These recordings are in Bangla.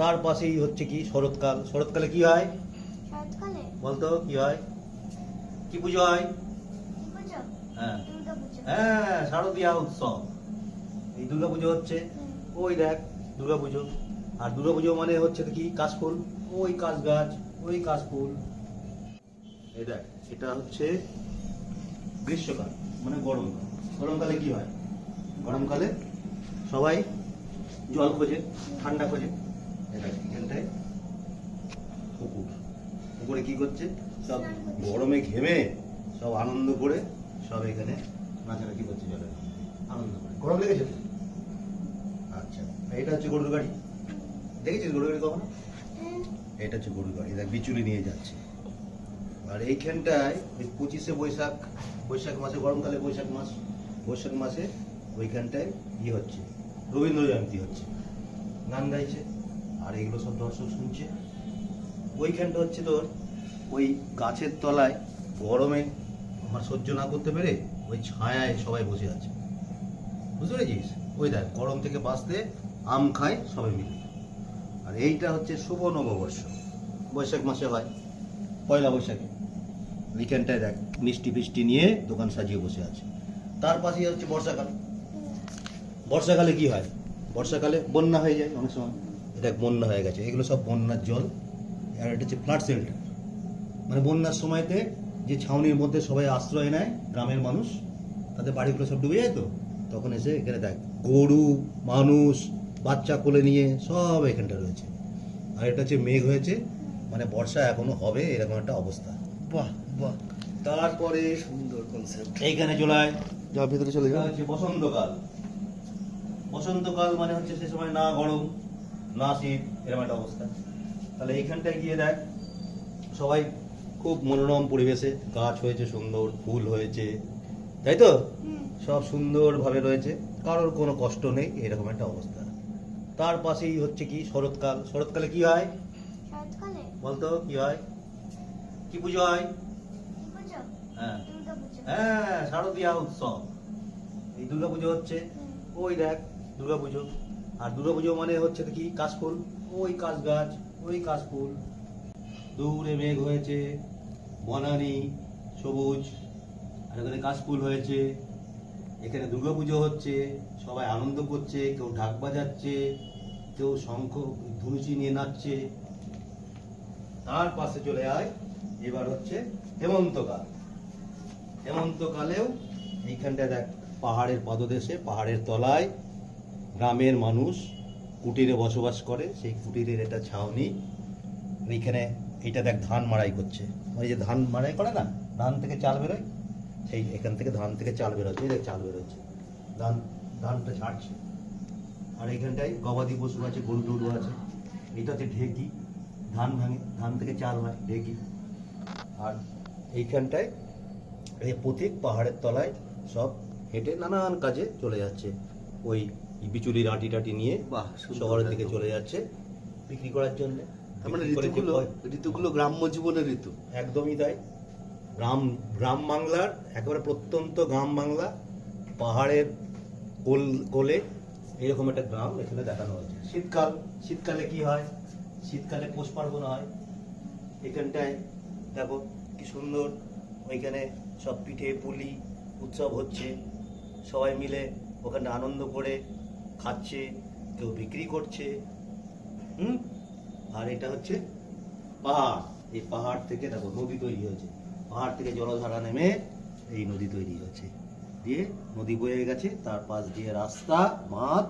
তার পাশেই হচ্ছে কি শরৎকাল। শরৎকালে কি হয়? বলতো কি হয়? কি পুজো হয়? হ্যাঁ। হ্যাঁ শারদীয়া উৎসব। এই দুর্গা পুজো হচ্ছে। ওই দেখ দুর্গা পুজো। আর দুর্গা পুজো মানে হচ্ছে কি কাশফুল। ওই কাশ গাছ ওই কাশফুল। এই দেখ এটা হচ্ছে গ্রীষ্মকাল মানে গরমকাল। গরমকালে কি হয়? গরমকালে সবাই জল খোঁজে ঠান্ডা খোঁজে। এখানটায় পুকুর। পুকুরে কি করছে? সব গরমে ঘেমে সব আনন্দ করে সব এখানে নাচারা কি করছে জলে। আনন্দ করে। গরম লেগেছে? তো? আচ্ছা। এটা হচ্ছে গরুর গাড়ি। দেখেছিস গরুর গাড়ি কখনো? হ্যাঁ। এটা হচ্ছে গরুর গাড়ি। দেখ বিচুলি নিয়ে যাচ্ছে। আর এইখানটায় ওই পঁচিশে বৈশাখ বৈশাখ মাসে গরমকালে বৈশাখ মাস বৈশাখ মাসে ওইখানটায় ইয়ে হচ্ছে। রবীন্দ্র জয়ন্তী হচ্ছে। গান গাইছে। আর এগুলো সব দর্শক শুনছে। ওইখানটা হচ্ছে তোর, ওই গাছের তলায় গরমে আমার সহ্য না করতে পেরে ওই ছায়ায় সবাই বসে আছে। বুঝতে পেরেছিস? ওই দেখ, গরম থেকে বাঁচতে আম খায় সবাই মিলে। আর এইটা হচ্ছে শুভ নববর্ষ। বৈশাখ মাসে হয়, পয়লা বৈশাখে। উইকেন্ডটায় দেখ, মিষ্টি ফিষ্টি নিয়ে দোকান সাজিয়ে বসে আছে। তার পাশেই হচ্ছে বর্ষাকাল। বর্ষাকালে কি হয়? বর্ষাকালে বন্যা হয়ে যায় অনেক সময়। দেখ বন্যা হয়ে গেছে। এগুলো সব বন্যার জল। আর এটা হচ্ছে ফ্লাড শেল্টার মানে বন্যার সময়তে যে ছাউনির মধ্যে সবাই আশ্রয় নেয় গ্রামের মানুষ তাদের বাড়িগুলো সব ডুবে যায় তো? তখন এসে এখানে দেখ গরু মানুষ বাচ্চা কোলে নিয়ে সব এখানটা রয়েছে। আর এটা হচ্ছে মেঘ হয়েছে মানে বর্ষা এখনও হবে এরকম একটা অবস্থা। বাহ বাহ। তারপরে সুন্দর কনসেপ্ট এইখানে চলায় যা ভিতরে চলে যাও। হচ্ছে বসন্তকাল। বসন্তকাল মানে হচ্ছে সে সময় না গরম। না শীত এরকম একটা অবস্থা। তাহলে এইখানটায় গিয়ে দেখ সবাই খুব মনোরম পরিবেশে গাছ হয়েছে সুন্দর ফুল হয়েছে তাই তো? সব সুন্দরভাবে রয়েছে কারোর কোনো কষ্ট নেই এরকম একটা অবস্থা। তার পাশেই হচ্ছে কি শরৎকাল। শরৎকালে কি হয়? বলতো কি হয়? কি পুজো হয়? হ্যাঁ। হ্যাঁ শারদীয়া উৎসব। এই দুর্গা পুজো হচ্ছে। ওই দেখ দুর্গা পুজো। আর দুর্গা পুজো মানে হচ্ছে কি কাশফুল? ওই কাশ গাছ, ওই কাশফুল। দূরে মেঘ হয়েছে, বনানি, সবুজ, আর এখানে কাশফুল হয়েছে। এখানে দুর্গা পুজো হচ্ছে, সবাই আনন্দ করছে, কেউ ঢাক বাজাচ্ছে, কেউ শঙ্খ, ধুনুচি নিয়ে নাচছে। তার পাশে চলে আয়, এবার হচ্ছে হেমন্তকাল। হেমন্তকালেও এইখানটায় দেখ, পাহাড়ের পাদদেশে, পাহাড়ের তলায় গ্রামের মানুষ কুটিরে বসবাস করে, সেই কুটিরের এটা ছাউনি। এইখানে এইটা দেখ, ধান মাড়াই করছে। ওই যে ধান মাড়াই করে না, ধান থেকে চাল বেরোয়, সেই এখান থেকে ধান থেকে চাল বেরোচ্ছে, এই চাল বেরোচ্ছে। ধান, ধানটা ছাড়ছে। আর এইখানটায় গবাদি পশু আছে, গরু টরু আছে। এইটা হচ্ছে ঢেকি, ধান ভাঙে, ধান থেকে চাল হয়, ঢেকি। আর এইখানটায় এই পথিক পাহাড়ের তলায় সব হেঁটে নানান কাজে চলে যাচ্ছে। ওই বিচুলির আটি টাটি নিয়ে শহরের দিকে চলে যাচ্ছে বিক্রি করার জন্য। মানে ঋতুগুলো ঋতুগুলো গ্রাম্য জীবনের ঋতু। একদমই তাই। গ্রাম গ্রাম বাংলার একেবারে প্রত্যন্ত গ্রাম বাংলা পাহাড়ের কোল কোলে এরকম একটা গ্রাম এখানে দেখানো হচ্ছে শীতকাল শীতকালে কি হয়? শীতকালে পৌষ পার্বণ হয়। এখানটায় দেখো কি সুন্দর। ওইখানে সব পিঠে পুলি উৎসব হচ্ছে। সবাই মিলে ওখানে আনন্দ করে খাচ্ছে কেউ বিক্রি করছে। হুম? আর এটা হচ্ছে পাহাড়। এই পাহাড় থেকে দেখো নদী তৈরি হয়েছে। পাহাড় থেকে জলধারা নেমে এই নদী তৈরি হয়েছে দিয়ে নদী বয়ে গেছে তার পাশ দিয়ে রাস্তা মাঠ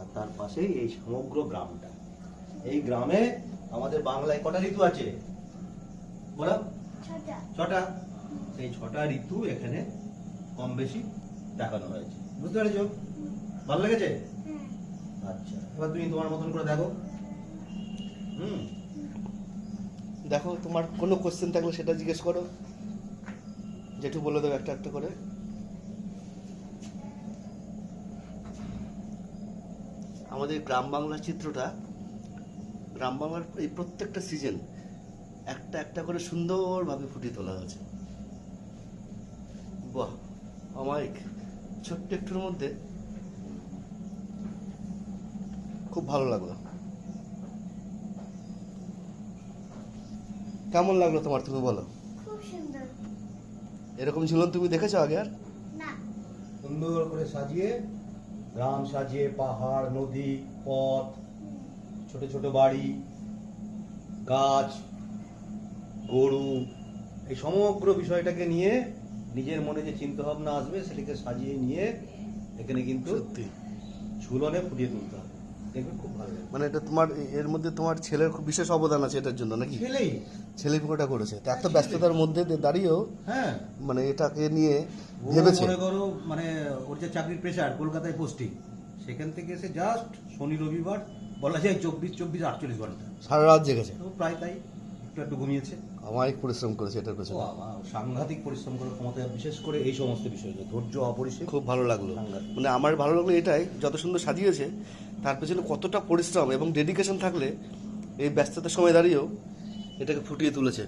আর তার পাশে এই সমগ্র গ্রামটা। এই গ্রামে আমাদের বাংলায় কটা ঋতু আছে? বলো। ছটা। সেই ছটা ঋতু এখানে কম বেশি দেখানো হয়েছে। বুঝতে পেরেছ? ভালো লেগেছে? আচ্ছা এবার তুমি তোমার মতন করে দেখো। হুম? দেখো, তোমার কোনো কোশ্চেন থাকলে সেটা জিজ্ঞেস করো। জেঠু বলে দেবে একটা একটা করে। আমাদের গ্রাম বাংলার চিত্রটা, গ্রাম বাংলার এই প্রত্যেকটা সিজন একটা একটা করে সুন্দরভাবে ফুটিয়ে তোলা হয়েছে। বাহ, অমায়িক। ছোট্ট একটুর মধ্যে খুব ভালো লাগল। কেমন লাগল তোমার তুমি বলো। এরকম ঝুলন তুমি দেখেছ আগে আর? সুন্দর করে সাজিয়ে গ্রাম সাজিয়ে পাহাড় নদী পথ ছোট ছোট বাড়ি গাছ গরু এই সমগ্র বিষয়টাকে নিয়ে নিজের মনে যে চিন্তা ভাবনা আসবে সেটাকে সাজিয়ে নিয়ে এখানে কিন্তু ঝুলনে ফুটিয়ে তুলতে হবে। দেখবে খুব ভালো লাগবে। মানে এটা তোমার এর মধ্যে তোমার ছেলের খুব বিশেষ অবদান আছে এটার জন্য নাকি? ছেলেই। ছেলে পুরোটা করেছে তা এত ব্যস্ততার মধ্যে দিয়ে দাঁড়িয়েও হ্যাঁ। মানে এটাকে নিয়ে ও ভেবেছে। মনে করো মানে ওর যে চাকরির প্রেশার কলকাতায় পোস্টিং সেখান থেকে এসে জাস্ট শনি রবিবার বলা যায় চব্বিশ চব্বিশ আটচল্লিশ ঘণ্টা। সারা রাত জেগেছে। তো প্রায় তাই একটু একটু ঘুমিয়েছে। অমায়িক পরিশ্রম করেছে এটার পেছনে। সাংঘাতিক পরিশ্রম করার ক্ষমতা বিশেষ করে এই সমস্ত বিষয়গুলো ধৈর্য অপরিসীম খুব ভালো লাগল। মানে আমার ভালো লাগল এটাই যত সুন্দর সাজিয়েছে তার পেছনে কতটা পরিশ্রম এবং ডেডিকেশন থাকলে এই ব্যস্ততার সময় দাঁড়িয়েও এটাকে ফুটিয়ে তুলেছে।